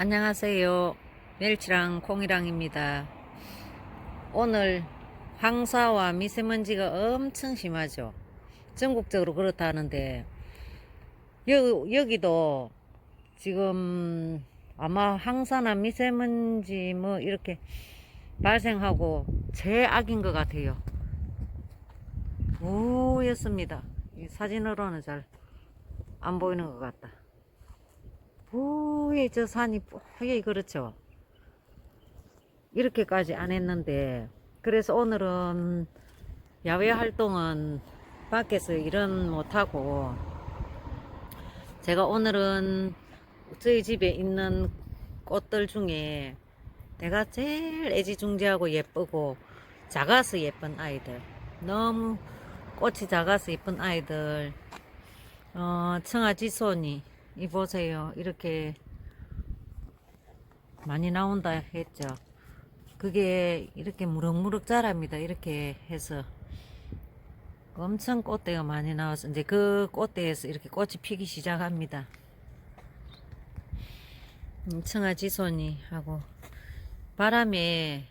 안녕하세요. 멸치랑 콩이랑입니다. 오늘 황사와 미세먼지가 엄청 심하죠. 전국적으로 그렇다는데 여, 여기도 지금 아마 황사나 미세먼지 뭐 이렇게 발생하고 제악인 것 같아요. 우였습니다. 이 사진으로는 잘 안 보이는 것 같다. 뿌에 저 산이 뿌에 그렇죠. 이렇게까지 안 했는데 그래서 오늘은 야외 활동은 밖에서 일은 못하고 제가 오늘은 저희 집에 있는 꽃들 중에 내가 제일 애지중지하고 예쁘고 작아서 예쁜 아이들 너무 꽃이 작아서 예쁜 아이들 어, 청아지손이 이 보세요. 이렇게 많이 나온다 했죠. 그게 이렇게 무럭무럭 자랍니다. 이렇게 해서 엄청 꽃대가 많이 나와서 이제 그 꽃대에서 이렇게 꽃이 피기 시작합니다. 음, 청아지손이 하고 바람에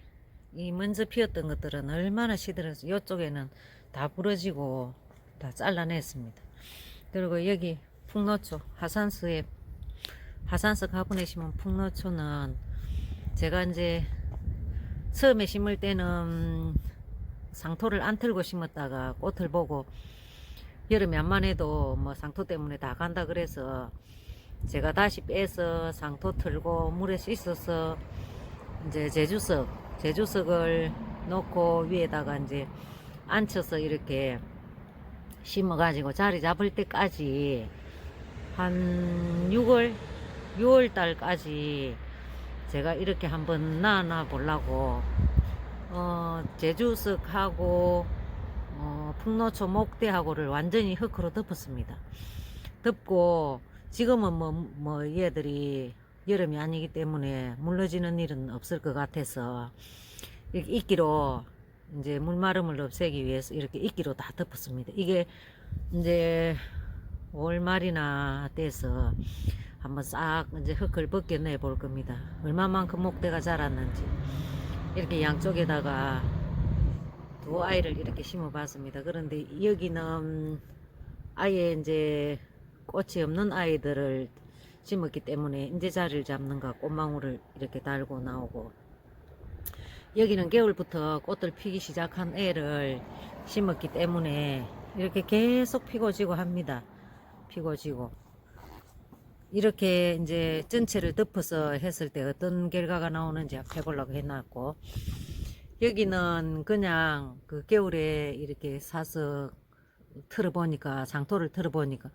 이 먼저 피었던 것들은 얼마나 시들어서 이쪽에는 다 부러지고 다 잘라냈습니다. 그리고 여기 풍노초 하산스에 하산스 가보내시면 풍노초는 제가 이제 처음에 심을 때는 상토를 안 틀고 심었다가 꽃을 보고 여름에 안만 해도 뭐 상토 때문에 다 간다 그래서 제가 다시 빼서 상토 틀고 물에 씻어서 이제 제주석 제주석을 놓고 위에다가 이제 앉혀서 이렇게 심어 가지고 자리 잡을 때까지 한 6월 6월 달까지 제가 이렇게 한번 나눠 보려고 어 제주석하고 어 풍노초 목대하고를 완전히 흙으로 덮었습니다. 덮고 지금은 뭐, 뭐 얘들이 여름이 아니기 때문에 물러지는 일은 없을 것 같아서 이렇게 이끼로 이제 물마름을 없애기 위해서 이렇게 이끼로 다 덮었습니다. 이게 이제 월 말이나 돼서 한번 싹 이제 흙을 벗겨내 볼 겁니다. 얼마만큼 목대가 자랐는지 이렇게 양쪽에다가 두 아이를 이렇게 심어 봤습니다. 그런데 여기는 아예 이제 꽃이 없는 아이들을 심었기 때문에 이제 자리를 잡는가 꽃망울을 이렇게 달고 나오고 여기는 겨울부터 꽃들 피기 시작한 애를 심었기 때문에 이렇게 계속 피고 지고 합니다. 피고 지고. 이렇게 이제 전체를 덮어서 했을 때 어떤 결과가 나오는지 해보려고 해놨고, 여기는 그냥 그 겨울에 이렇게 사서 틀어보니까, 상토를 틀어보니까,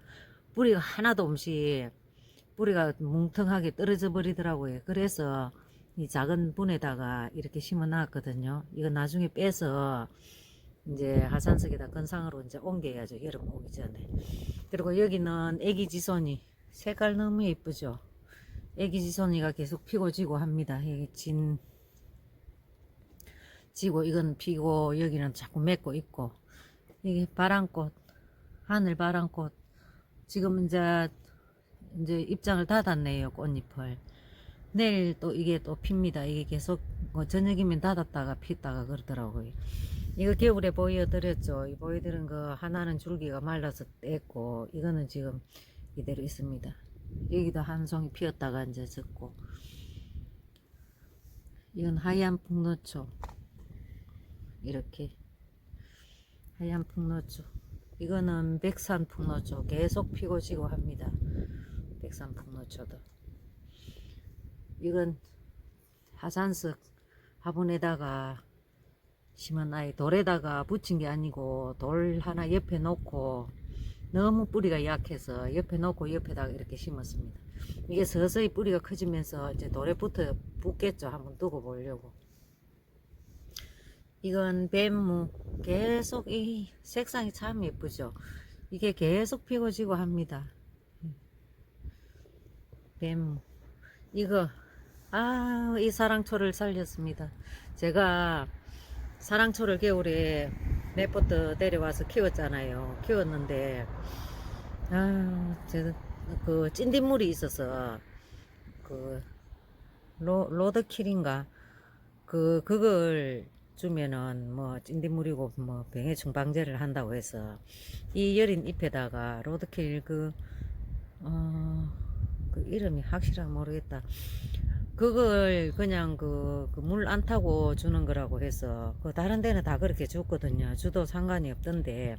뿌리가 하나도 없이 뿌리가 뭉텅하게 떨어져 버리더라고요. 그래서 이 작은 분에다가 이렇게 심어 놨거든요. 이거 나중에 빼서 이제 하산석에다 건상으로 이제 옮겨야죠. 여름 오기 전에. 그리고 여기는 애기 지손이 색깔 너무 예쁘죠. 애기 지손이가 계속 피고 지고 합니다. 여기 진 지고 이건 피고 여기는 자꾸 맺고 있고 이게 바람꽃 하늘 바람꽃 지금 이제 이제 입장을 닫았네요 꽃잎을 내일 또 이게 또 핍니다. 이게 계속 뭐 저녁이면 닫았다가 피다가 그러더라고요. 이거 겨울에 보여드렸죠. 이 보여드린 거 하나는 줄기가 말라서 뗐고 이거는 지금 이대로 있습니다. 여기도 한 송이 피었다가 이제 졌고 이건 하얀 풍노초 이렇게 하얀 풍노초 이거는 백산 풍노초 계속 피고 지고 합니다. 백산 풍노초도 이건 하산석 화분에다가 심은 아이 돌에다가 붙인 게 아니고 돌 하나 옆에 놓고 너무 뿌리가 약해서 옆에 놓고 옆에다가 이렇게 심었습니다. 이게 서서히 뿌리가 커지면서 이제 돌에 붙어 붙겠죠. 한번 두고 보려고. 이건 뱀무 계속 이 색상이 참 예쁘죠. 이게 계속 피고 지고 합니다. 뱀무 이거 아, 이 사랑초를 살렸습니다. 제가 사랑초를 겨울에 넷부터 데려와서 키웠잖아요. 키웠는데, 아, 저, 그, 찐딧물이 있어서, 그, 로, 로드킬인가 그 그걸 주면은 뭐 찐디물이고 뭐 병해충 방제를 한다고 해서 이 여린 잎에다가 로드킬 그 어, 그 이름이 확실하게 모르겠다. 그걸 그냥 그 물 안 타고 주는 거라고 해서 그 다른 데는 다 그렇게 줬거든요. 주도 상관이 없던데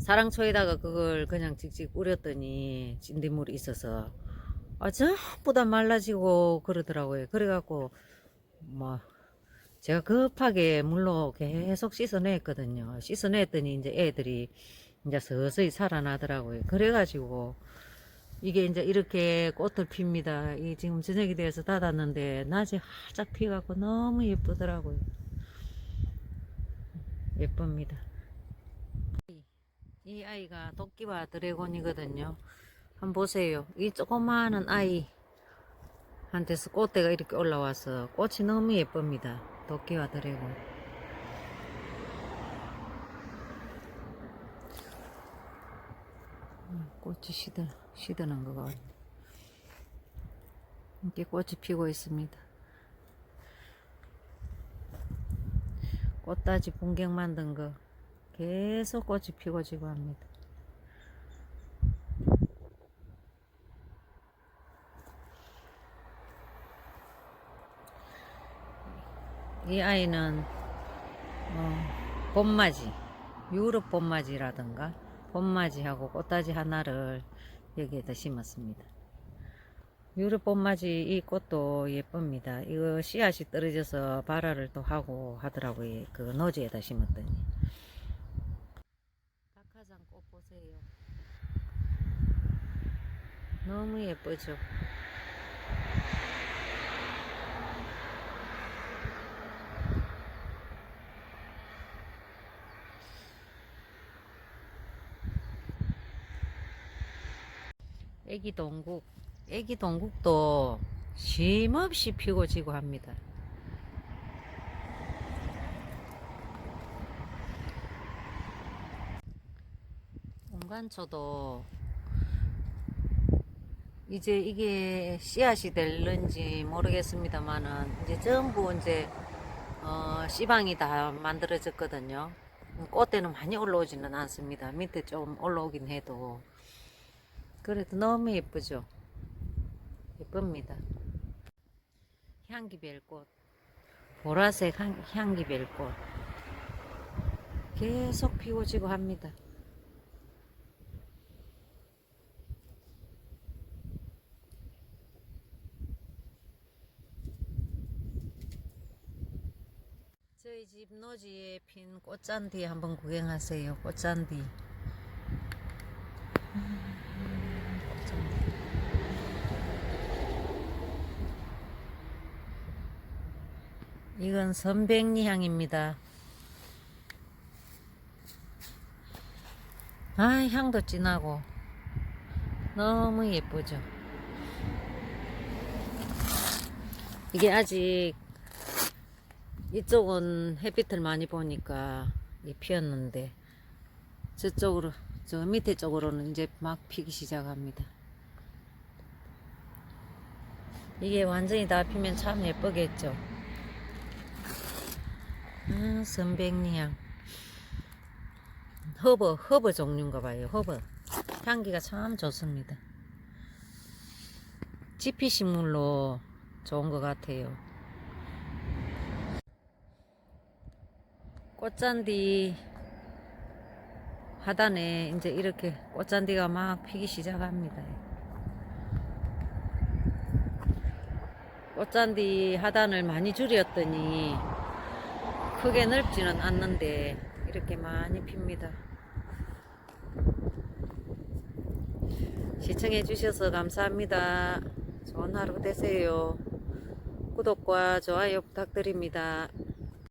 사랑초에다가 그걸 그냥 직직 뿌렸더니 찐디물이 있어서 아 전부 다 말라지고 그러더라고요. 그래갖고 뭐 제가 급하게 물로 계속 씻어냈거든요. 씻어냈더니 이제 애들이 이제 서서히 살아나더라고요. 그래가지고 이게 이제 이렇게 꽃을 핍니다. 이 지금 저녁이 돼서 닫았는데 낮에 활짝 피갖고 너무 예쁘더라고요. 예쁩니다. 이 아이가 도끼와 드래곤이거든요. 한번 보세요. 이 조그마한 아이 한테서 꽃대가 이렇게 올라와서 꽃이 너무 예쁩니다. 도끼와 드래곤. 음, 꽃이 시드, 시드는 것 같아요. 이렇게 꽃이 피고 있습니다. 꽃다지 bun경 만든 거 계속 꽃이 피고 지고 합니다. 이 아이는 어, 봄맞이 유럽 봄맞이라든가 봄맞이하고 꽃다지 하나를 여기에다 심었습니다. 유럽 봄맞이 이 꽃도 예쁩니다. 이거 씨앗이 떨어져서 발화를 또 하고 하더라고요. 그 노지에다 심었더니. 박하장 꽃 보세요. 너무 예쁘죠? 애기 동국, 애기 동국도 쉼없이 피고 지고 합니다. 온간초도 이제 이게 씨앗이 될는지 모르겠습니다만은 이제 전부 이제 어, 씨방이 다 만들어졌거든요. 꽃대는 많이 올라오지는 않습니다. 밑에 좀 올라오긴 해도 그래도 너무 예쁘죠. 예쁩니다. 향기별꽃, 보라색 향, 향기별꽃 계속 피고 지고 합니다. 저희 집 노지에 핀 꽃잔디 한번 구경하세요. 꽃잔디. 이건 선백리 향입니다. 아, 향도 진하고 너무 예쁘죠. 이게 아직 이쪽은 햇빛을 많이 보니까 이 피었는데 저쪽으로 저 밑에 쪽으로는 이제 막 피기 시작합니다. 이게 완전히 다 피면 참 예쁘겠죠. 아, 선백리향. 허브, 허브 종류인가 봐요. 허브. 향기가 참 좋습니다. 지피 식물로 좋은 것 같아요. 꽃잔디 하단에 이제 이렇게 꽃잔디가 막 피기 시작합니다. 꽃잔디 하단을 많이 줄였더니 크게 넓지는 않는데 이렇게 많이 핍니다. 시청해 주셔서 감사합니다. 좋은 하루 되세요. 구독과 좋아요 부탁드립니다.